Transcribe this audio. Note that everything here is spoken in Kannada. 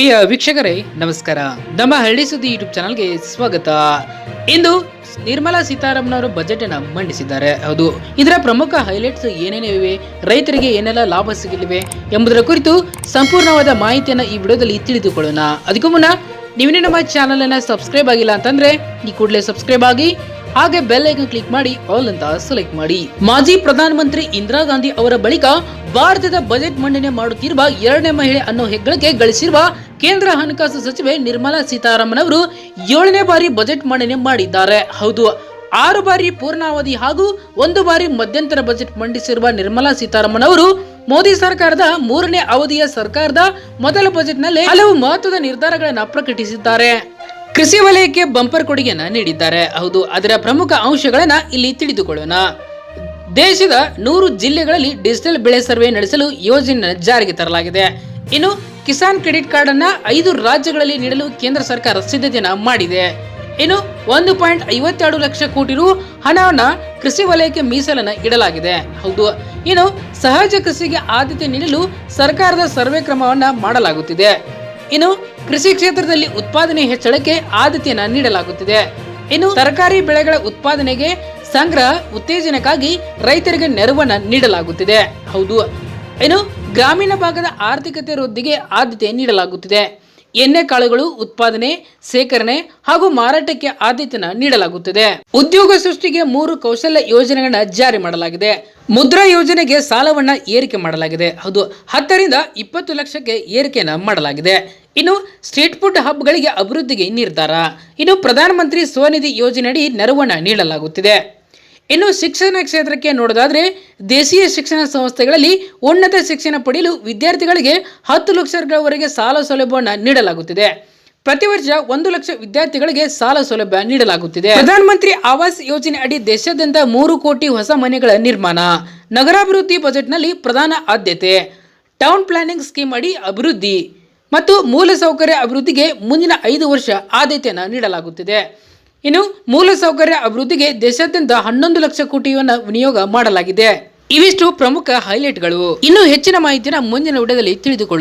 ಪ್ರಿಯ ವೀಕ್ಷಕರೇ, ನಮಸ್ಕಾರ. ನಮ್ಮ ಹಳ್ಳಿ ಸುದ್ದಿ ಯೂಟ್ಯೂಬ್ ಚಾನಲ್ಗೆ ಸ್ವಾಗತ. ಇಂದು ನಿರ್ಮಲಾ ಸೀತಾರಾಮನ್ ಅವರು ಬಜೆಟ್ ಅನ್ನು ಮಂಡಿಸಿದ್ದಾರೆ. ಹೌದು, ಇದರ ಪ್ರಮುಖ ಹೈಲೈಟ್ಸ್ ಏನೇನಿವೆ ರೈತರಿಗೆ ಏನೆಲ್ಲ ಲಾಭ ಸಿಗಲಿವೆ ಎಂಬುದರ ಕುರಿತು ಸಂಪೂರ್ಣವಾದ ಮಾಹಿತಿಯನ್ನು ಈ ವಿಡಿಯೋದಲ್ಲಿ ತಿಳಿದುಕೊಳ್ಳೋಣ. ಅದಕ್ಕೂ ಮುನ್ನ, ನೀವಿನ್ನೂ ನಮ್ಮ ಚಾನಲ್ ಅನ್ನ ಸಬ್ಸ್ಕ್ರೈಬ್ ಆಗಿಲ್ಲ ಅಂತಂದ್ರೆ, ಈ ಕೂಡಲೇ ಸಬ್ಸ್ಕ್ರೈಬ್ ಆಗಿ ಹಾಗೆ ಬೆಲ್ ಐಕನ್ ಕ್ಲಿಕ್ ಮಾಡಿ ಆಲ್ ಅಂತ ಸೆಲೆಕ್ಟ್ ಮಾಡಿ. ಮಾಜಿ ಪ್ರಧಾನಮಂತ್ರಿ ಇಂದಿರಾ ಗಾಂಧಿ ಅವರ ಬಳಿಕ ಭಾರತದ ಬಜೆಟ್ ಮಂಡನೆ ಮಾಡುತ್ತಿರುವ ಎರಡನೇ ಮಹಿಳೆ ಅನ್ನೋ ಹೆಗ್ಗಳಿಕೆ ಗಳಿಸಿರುವ ಕೇಂದ್ರ ಹಣಕಾಸು ಸಚಿವೆ ನಿರ್ಮಲಾ ಸೀತಾರಾಮನ್ ಅವರು ಏಳನೇ ಬಾರಿ ಬಜೆಟ್ ಮಂಡನೆ ಮಾಡಿದ್ದಾರೆ. ಹೌದು, ಆರು ಬಾರಿ ಪೂರ್ಣಾವಧಿ ಹಾಗೂ ಒಂದು ಬಾರಿ ಮಧ್ಯಂತರ ಬಜೆಟ್ ಮಂಡಿಸಿರುವ ನಿರ್ಮಲಾ ಸೀತಾರಾಮನ್ ಅವರು ಮೋದಿ ಸರ್ಕಾರದ ಮೂರನೇ ಅವಧಿಯ ಸರ್ಕಾರದ ಮೊದಲ ಬಜೆಟ್ನಲ್ಲಿ ಹಲವು ಮಹತ್ವದ ನಿರ್ಧಾರಗಳನ್ನು ಪ್ರಕಟಿಸಿದ್ದಾರೆ. ಕೃಷಿ ವಲಯಕ್ಕೆ ಬಂಪರ್ ಕೊಡುಗೆಯನ್ನ ನೀಡಿದ್ದಾರೆ. ಹೌದು, ಅದರ ಪ್ರಮುಖ ಅಂಶಗಳನ್ನ ಇಲ್ಲಿ ತಿಳಿದುಕೊಳ್ಳೋಣ. ದೇಶದ ನೂರು ಜಿಲ್ಲೆಗಳಲ್ಲಿ ಡಿಜಿಟಲ್ ಬೆಳೆ ಸರ್ವೆ ನಡೆಸಲು ಯೋಜನೆ ಜಾರಿಗೆ ತರಲಾಗಿದೆ. ಇನ್ನು ಕಿಸಾನ್ ಕ್ರೆಡಿಟ್ ಕಾರ್ಡ್ ಅನ್ನ ಐದು ರಾಜ್ಯಗಳಲ್ಲಿ ನೀಡಲು ಕೇಂದ್ರ ಸರ್ಕಾರ ಸಿದ್ಧತೆಯನ್ನ ಮಾಡಿದೆ. ಇನ್ನು ಒಂದು ಪಾಯಿಂಟ್ ಐವತ್ತೆರಡು ಲಕ್ಷ ಕೋಟಿ ರು ಹಣವನ್ನ ಕೃಷಿ ವಲಯಕ್ಕೆ ಮೀಸಲನ್ನ ಇಡಲಾಗಿದೆ. ಹೌದು, ಇನ್ನು ಸಹಜ ಕೃಷಿಗೆ ಆದ್ಯತೆ ನೀಡಲು ಸರ್ಕಾರದ ಸರ್ವೆ ಕ್ರಮವನ್ನ ಮಾಡಲಾಗುತ್ತಿದೆ. ಇನ್ನು ಕೃಷಿ ಕ್ಷೇತ್ರದಲ್ಲಿ ಉತ್ಪಾದನೆ ಹೆಚ್ಚಳಕ್ಕೆ ಆದ್ಯತೆಯನ್ನು ನೀಡಲಾಗುತ್ತಿದೆ. ಇನ್ನು ತರಕಾರಿ ಬೆಳೆಗಳ ಉತ್ಪಾದನೆಗೆ ಸಂಗ್ರಹ ಉತ್ತೇಜನಕ್ಕಾಗಿ ರೈತರಿಗೆ ನೆರವನ್ನು ನೀಡಲಾಗುತ್ತಿದೆ. ಹೌದು. ಇನ್ನು ಗ್ರಾಮೀಣ ಭಾಗದ ಆರ್ಥಿಕತೆ ವೃದ್ಧಿಗೆ ಆದ್ಯತೆ ನೀಡಲಾಗುತ್ತಿದೆ. ಎಣ್ಣೆ ಕಾಳುಗಳು ಉತ್ಪಾದನೆ ಸೇಕರಣೆ ಹಾಗೂ ಮಾರಾಟಕ್ಕೆ ಆದ್ಯತೆನ ನೀಡಲಾಗುತ್ತದೆ. ಉದ್ಯೋಗ ಸೃಷ್ಟಿಗೆ ಮೂರು ಕೌಶಲ್ಯ ಯೋಜನೆಗಳನ್ನ ಜಾರಿ ಮಾಡಲಾಗಿದೆ. ಮುದ್ರಾ ಯೋಜನೆಗೆ ಸಾಲವನ್ನ ಏರಿಕೆ ಮಾಡಲಾಗಿದೆ. ಹೌದು. ಹತ್ತರಿಂದ ಇಪ್ಪತ್ತು ಲಕ್ಷಕ್ಕೆ ಏರಿಕೆಯನ್ನ ಮಾಡಲಾಗಿದೆ. ಇನ್ನು ಸ್ಟ್ರೀಟ್ ಫುಡ್ ಹಬ್ಗಳಿಗೆ ಅಭಿವೃದ್ಧಿಗೆ ನಿರ್ಧಾರ. ಇನ್ನು ಪ್ರಧಾನಮಂತ್ರಿ ಸ್ವನಿಧಿ ಯೋಜನೆಯಡಿ ನೆರವನ್ನ ನೀಡಲಾಗುತ್ತಿದೆ. ಇನ್ನು ಶಿಕ್ಷಣ ಕ್ಷೇತ್ರಕ್ಕೆ ನೋಡೋದಾದರೆ ದೇಶೀಯ ಶಿಕ್ಷಣ ಸಂಸ್ಥೆಗಳಲ್ಲಿ ಉನ್ನತ ಶಿಕ್ಷಣ ಪಡೆಯಲು ವಿದ್ಯಾರ್ಥಿಗಳಿಗೆ ಹತ್ತು ಲಕ್ಷಗಳವರೆಗೆ ಸಾಲ ಸೌಲಭ್ಯವನ್ನು ನೀಡಲಾಗುತ್ತಿದೆ. ಪ್ರತಿ ವರ್ಷ ಒಂದು ಲಕ್ಷ ವಿದ್ಯಾರ್ಥಿಗಳಿಗೆ ಸಾಲ ಸೌಲಭ್ಯ ನೀಡಲಾಗುತ್ತಿದೆ. ಪ್ರಧಾನಮಂತ್ರಿ ಆವಾಸ್ ಯೋಜನೆ ಅಡಿ ದೇಶಾದ್ಯಂತ ಮೂರು ಕೋಟಿ ಹೊಸ ಮನೆಗಳ ನಿರ್ಮಾಣ, ನಗರಾಭಿವೃದ್ಧಿ ಬಜೆಟ್ನಲ್ಲಿ ಪ್ರಧಾನ ಆದ್ಯತೆ, ಟೌನ್ ಪ್ಲಾನಿಂಗ್ ಸ್ಕೀಮ್ ಅಡಿ ಅಭಿವೃದ್ಧಿ ಮತ್ತು ಮೂಲಸೌಕರ್ಯ ಅಭಿವೃದ್ಧಿಗೆ ಮುಂದಿನ ಐದು ವರ್ಷ ಆದ್ಯತೆಯನ್ನು ನೀಡಲಾಗುತ್ತಿದೆ. ಇನ್ನು ಮೂಲಸೌಕರ್ಯ ಅಭಿವೃದ್ಧಿಗೆ ದೇಶಾದ್ಯಂತ ಹನ್ನೊಂದು ಲಕ್ಷ ಕೋಟಿಯನ್ನು ವಿನಿಯೋಗ ಮಾಡಲಾಗಿದೆ. ಇವಿಷ್ಟು ಪ್ರಮುಖ ಹೈಲೈಟ್ಗಳು. ಇನ್ನು ಹೆಚ್ಚಿನ ಮಾಹಿತಿನ ಮುಂದಿನ ವಿಡಿಯೋದಲ್ಲಿ ತಿಳಿದುಕೊಳ್ಳಿ